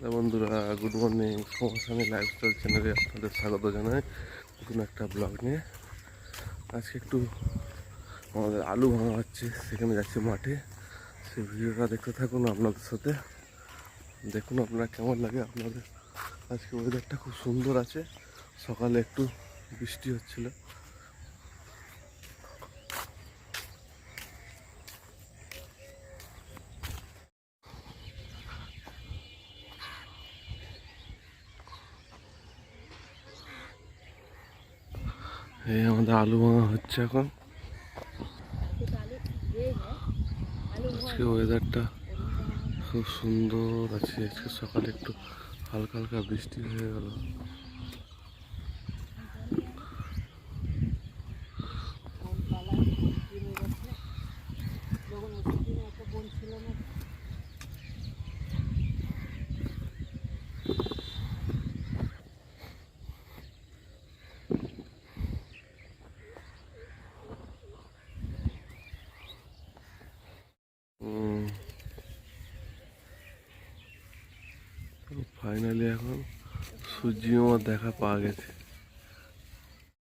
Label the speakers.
Speaker 1: Hello বন্ধুরা, good morning. সমসানি lifestyle চ্যানেলে আপনাদের স্বাগত জানাই নতুন একটা ব্লগ নিয়ে। আজকে একটু আমাদের আলু ভাঙা হচ্ছে, সেখানে যাচ্ছি মাঠে। সেই ভিডিওটা দেখতে থাকুন আপনাদের সাথে। দেখুন আপনারা কেমন লাগে আপনাদের। আজকে ওয়েদারটা খুব সুন্দর আছে। সকালে একটু বৃষ্টি হচ্ছিল। এই আমাদের আলু ভাঙা হচ্ছে এখন। আজকে ওয়েদারটা খুব সুন্দর আছে। আজকে সকালে একটু হালকা হালকা বৃষ্টি হয়ে গেল। ফাইনালি এখন সূর্যি দেখা পাওয়া গেছে।